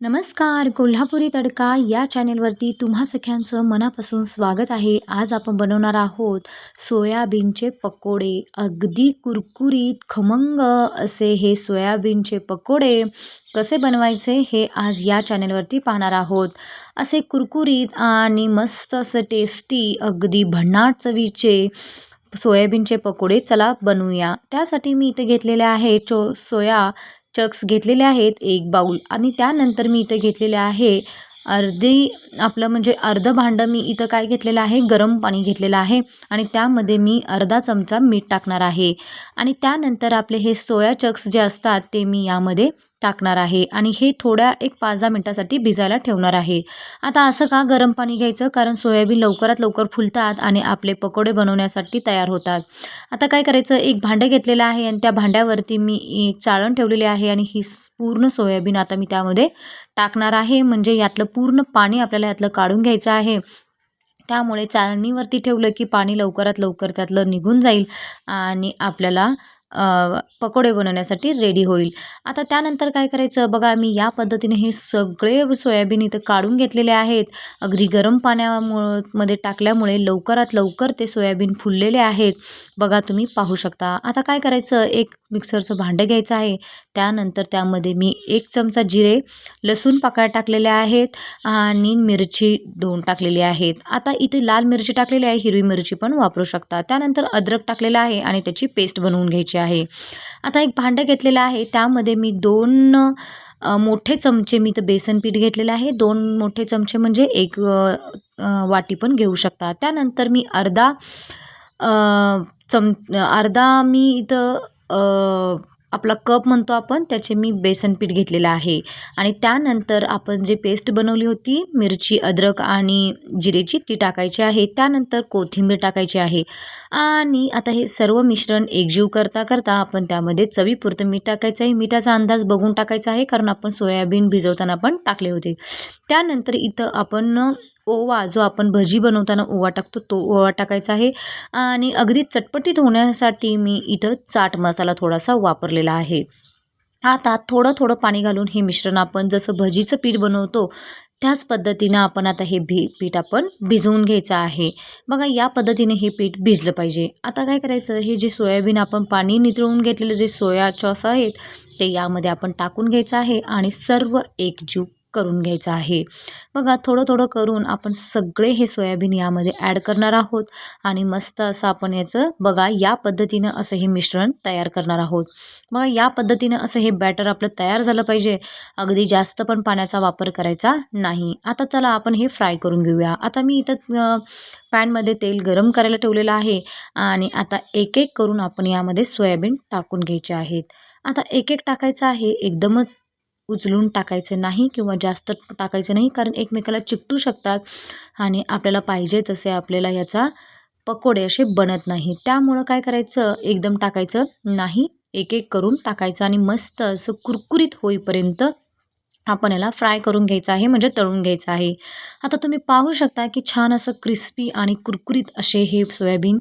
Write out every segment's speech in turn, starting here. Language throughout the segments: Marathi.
नमस्कार कोल्हापुरी तडका या चॅनेलवरती तुम्हा सख्यांचं मनापासून स्वागत आहे. आज आपण बनवणार आहोत सोयाबीनचे पकोडे. अगदी कुरकुरीत खमंग असे हे सोयाबीनचे पकोडे कसे बनवायचे हे आज या चॅनेलवरती पाहणार आहोत. असे कुरकुरीत आणि मस्त असं टेस्टी अगदी भन्नाट चवीचे सोयाबीनचे पकोडे चला बनवूया. त्यासाठी मी इथे घेतलेले आहे चो सोया चक्स घेतलेले आहेत एक बाऊल आणि त्यानंतर मी इथं घेतलेले आहे अर्धी आपलं म्हणजे अर्धं भांडं मी इथं काय घेतलेलं आहे गरम पाणी घेतलेलं आहे. आणि त्यामध्ये मी अर्धा चमचा मीठ टाकणार आहे. आणि त्यानंतर आपले हे सोया चक्स जे असतात ते मी यामध्ये टाकणार आहे आणि हे थोड्या एक पाच दहा मिनटासाठी भिजायला ठेवणार आहे. आता असं का गरम पाणी घ्यायचं? कारण सोयाबीन लवकरात लवकर फुलतात आणि आपले पकोडे बनवण्यासाठी तयार होतात. आता काय करायचं? एक भांडं घेतलेलं आहे आणि त्या भांड्यावरती मी एक चाळण ठेवलेली आहे आणि ही पूर्ण सोयाबीन आता मी त्यामध्ये टाकणार आहे. म्हणजे यातलं पूर्ण पाणी आपल्याला यातलं काढून घ्यायचं आहे. त्यामुळे चाळणीवरती ठेवलं की पाणी लवकरात लवकर त्यातलं निघून जाईल आणि आपल्याला पकोडे बनवण्यासाठी रेडी होईल. आता त्यानंतर काय करायचं? बघा मी या पद्धतीने हे सगळे सोयाबीन इथं काढून घेतलेले आहेत. अगदी गरम पाण्यामुळं मध्ये टाकल्यामुळे लवकरात लवकर ते सोयाबीन फुललेले आहेत. बघा तुम्ही पाहू शकता. आता काय करायचं? एक मिक्सरचं भांडं घ्यायचं आहे. त्यानंतर त्यामध्ये मी एक चमचा जिरे लसूण पाकळ्या टाकलेल्या आहेत आणि मिरची दोन टाकलेली आहेत. आता इथे लाल मिरची टाकलेली आहे हिरवी मिरची पण वापरू शकता. त्यानंतर अद्रक टाकलेलं आहे आणि त्याची पेस्ट बनवून घ्यायची आहे. आता एक भांडं घेतलेलं आहे. त्यामध्ये मी दोन मोठे चमचे मी तर बेसन पीठ घेतलेलं आहे. दोन मोठे चमचे म्हणजे एक वाटी पण घेऊ शकता. त्यानंतर मी अर्धा चम अर्धा मी इथं आपला कप म्हणतो आपण त्याचे मी बेसन पीठ घेतलेलं आहे. आणि त्यानंतर आपण जे पेस्ट बनवली होती मिरची अद्रक आणि जिरेची ती टाकायची आहे. त्यानंतर कोथिंबीर टाकायची आहे. आणि आता हे सर्व मिश्रण एकजीव करता करता आपण त्यामध्ये चवीपुरतं मीठ टाकायचं आहे. मिठाचा अंदाज बघून टाकायचा आहे कारण आपण सोयाबीन भिजवताना पण टाकले होते. त्यानंतर इथं आपण ओवा जो आपण भजी बनवताना ओवा टाकतो तो ओवा टाकायचा आहे. आणि अगदी चटपटीत होण्यासाठी मी इथं चाट मसाला थोडासा वापरलेला आहे. आता थोडं थोडं पाणी घालून हे मिश्रण आपण जसं भजीचं पीठ बनवतो त्याच पद्धतीनं आपण आता हे भी पीठ आपण भिजवून घ्यायचं आहे. बघा या पद्धतीने हे पीठ भिजलं पाहिजे. आता काय करायचं हे जे सोयाबीन आपण पाणी नितळून घेतलेलं जे सोया चॉस आहेत ते यामध्ये आपण टाकून घ्यायचं आहे आणि सर्व एकजूट करून घ्यायचं आहे. बघा थोडं थोडं करून आपण सगळे हे सोयाबीन यामध्ये ॲड करणार आहोत आणि मस्त असं आपण याचं बघा या पद्धतीनं असं हे मिश्रण तयार करणार आहोत. बघा या पद्धतीनं असं हे बॅटर आपलं तयार झालं पाहिजे. अगदी जास्त पण पाण्याचा वापर करायचा नाही. आता चला आपण हे फ्राय करून घेऊया. आता मी इथं पॅनमध्ये तेल गरम करायला ठेवलेलं आहे आणि आता एक एक करून आपण यामध्ये सोयाबीन टाकून घ्यायचे आहेत. आता एक एक टाकायचं आहे. एकदमच उचलून टाकायचं नाही किंवा जास्त टाकायचं नाही कारण एकमेकाला चिकटू शकतात आणि आपल्याला पाहिजे तसे आपल्याला याचा पकोडे असे बनत नाही त्यामुळं काय करायचं? एकदम टाकायचं नाही. एक एक करून टाकायचं आणि मस्त असं कुरकुरीत होईपर्यंत आपण याला फ्राय करून घ्यायचं आहे म्हणजे तळून घ्यायचं आहे. आता तुम्ही पाहू शकता की छान असं क्रिस्पी आणि कुरकुरीत असे हे सोयाबीन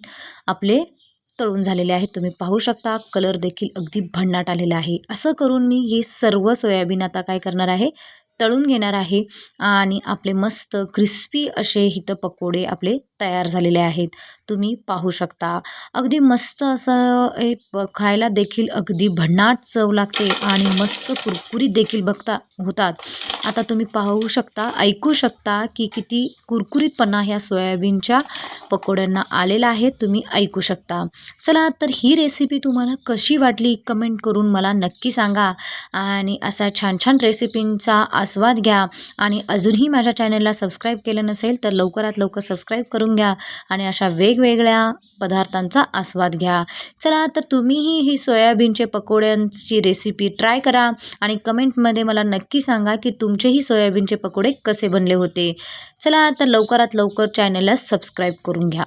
आपले तळून झालेले आहेत. तुम्ही पाहू शकता कलर देखील अगदी भन्नाट आलेला आहे. असं करून मी हे सर्व सोयाबीन आता काय करणार आहे? तळून घेणार आहे. आणि आपले मस्त क्रिस्पी असे इथं पकोडे आपले तयार झालेले आहेत. तुम्ही पाहू शकता. अगदी मस्त असं एक खायला देखील अगदी भन्नाट चव लागते आणि मस्त कुरकुरीत देखील बघता होतात. आता तुम्ही पाहू शकता ऐकू शकता की किती कुरकुरीतपणा ह्या सोयाबीनच्या पकोड्यांना आलेला आहे. तुम्ही ऐकू शकता. चला तर ही रेसिपी तुम्हाला कशी वाटली कमेंट करून मला नक्की सांगा. आणि असा छान छान रेसिपींचा आस्वाद घ्या. आणि अजूनही माझ्या चॅनलला सबस्क्राईब केलं नसेल तर लवकरात लवकर सबस्क्राईब करून घ्या आणि अशा वेगवेगळ्या पदार्थांचा आस्वाद घ्या. चला तर तुम्हीही ही सोयाबीनचे पकोड्यांची रेसिपी ट्राय करा आणि कमेंटमध्ये मला नक्की सांगा की तुमचेही सोयाबीनचे पकोडे कसे बनले होते. चला तर लवकरात लवकर चॅनलला सबस्क्राईब करून घ्या.